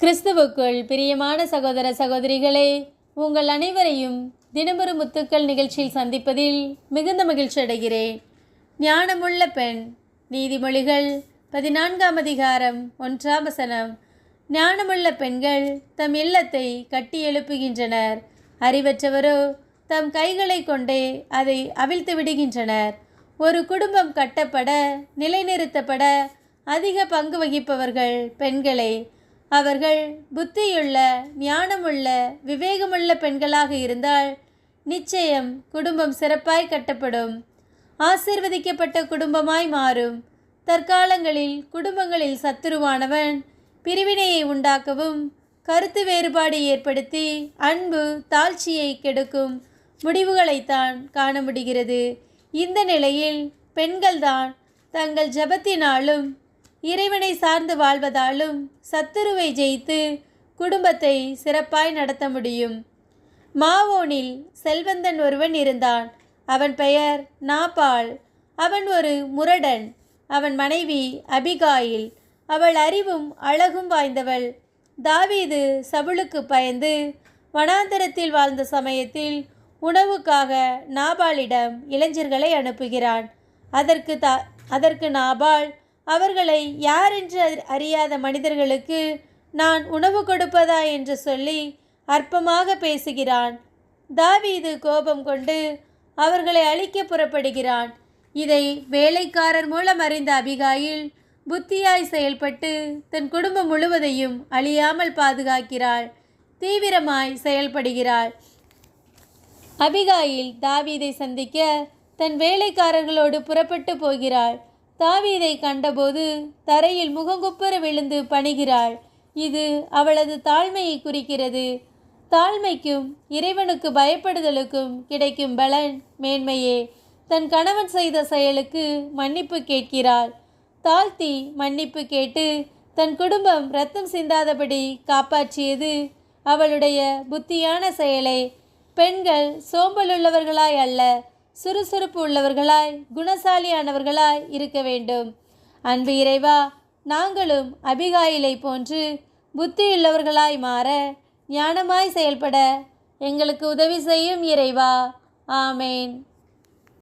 கிறிஸ்துவுக்குள் பிரியமான சகோதர சகோதரிகளே உங்கள் அனைவரையும் தினமொரு முத்துக்கள் நிகழ்ச்சியில் சந்திப்பதில் மிகுந்த மகிழ்ச்சி அடைகிறேன். ஞானமுள்ள பெண் நீதிமொழிகள் பதினான்காம் அதிகாரம் ஒன்றாம் வசனம். ஞானமுள்ள பெண்கள் தம் இல்லத்தை கட்டி எழுப்புகின்றனர். அறிவற்றவரோ தம் கைகளை கொண்டே அதை அவிழ்த்து விடுகின்றனர். ஒரு குடும்பம் கட்டப்பட நிலைநிறுத்தப்பட அதிக பங்கு வகிப்பவர்கள் பெண்களே அவர்கள் புத்தியுள்ள ஞானமுள்ள விவேகமுள்ள பெண்களாக இருந்தால் நிச்சயம் குடும்பம் சிறப்பாய் கட்டப்படும். ஆசீர்வதிக்கப்பட்ட குடும்பமாய் மாறும். தற்காலங்களில் குடும்பங்களில் சத்துருவானவன் பிரிவினையை உண்டாக்கவும் கருத்து வேறுபாடு ஏற்படுத்தி அன்பு தாழ்ச்சியை கெடுக்கும் முடிவுகளைத்தான் காண முடிகிறது. இந்த நிலையில் பெண்கள்தான் தங்கள் ஜபத்தினாலும் இறைவனை சார்ந்து வாழ்வதாலும் சத்துருவை ஜெயித்து குடும்பத்தை சிறப்பாய் நடத்த முடியும். மாவோனில் செல்வந்தன் ஒருவன் இருந்தான். அவன் பெயர் நாபால். அவன் ஒரு முரடன். அவன் மனைவி அபிகாயில். அவள் அறிவும் அழகும் வாய்ந்தவள். தாவீது சவுலுக்கு பயந்து வனாந்தரத்தில் வாழ்ந்த சமயத்தில் உணவுக்காக நாபாலிடம் இளைஞர்களை அனுப்புகிறான். அதற்கு தா அதற்கு நாபால் அவர்களை யார் என்று அறி- அறியாத மனிதர்களுக்கு நான் உணவு கொடுப்பதா என்று சொல்லி அற்பமாக பேசுகிறான். தாவீது கோபம் கொண்டு அவர்களை அழிக்க புறப்படுகிறான். இதை வேலைக்காரர் மூலம் அறிந்த அபிகாயில் புத்தியாய் செயல்பட்டு தன் குடும்பம் முழுவதையும் அழியாமல் பாதுகாக்கிறாள். தீவிரமாய் செயல்படுகிறாள். அபிகாயில் தாவீதை சந்திக்க தன் வேலைக்காரர்களோடு புறப்பட்டு போகிறாள். தாவீதை கண்டபோது தரையில் முகங்குப்புற விழுந்து பணிகிறாள். இது அவளது தாழ்மையை குறிக்கிறது. தாழ்மைக்கும் இறைவனுக்கு பயப்படுதலுக்கும் கிடைக்கும் பலன் மேன்மையே. தன் கணவன் செய்த செயலுக்கு மன்னிப்பு கேட்கிறாள். தாழ்த்தி மன்னிப்பு கேட்டு தன் குடும்பம் ரத்தம் சிந்தாதபடி காப்பாற்றியது அவளுடைய புத்தியான செயலை. பெண்கள் சோம்பலுள்ளவர்களாய் அல்ல சுறுசுறுப்பு உள்ளவர்களாய் குணசாலியானவர்களாய் இருக்க வேண்டும். அன்பு இறைவா நாங்களும் அபிகாயிலை போன்று புத்தியுள்ளவர்களாய் மாற ஞானமாய் செயல்பட எங்களுக்கு உதவி செய்யும் இறைவா. ஆமேன்.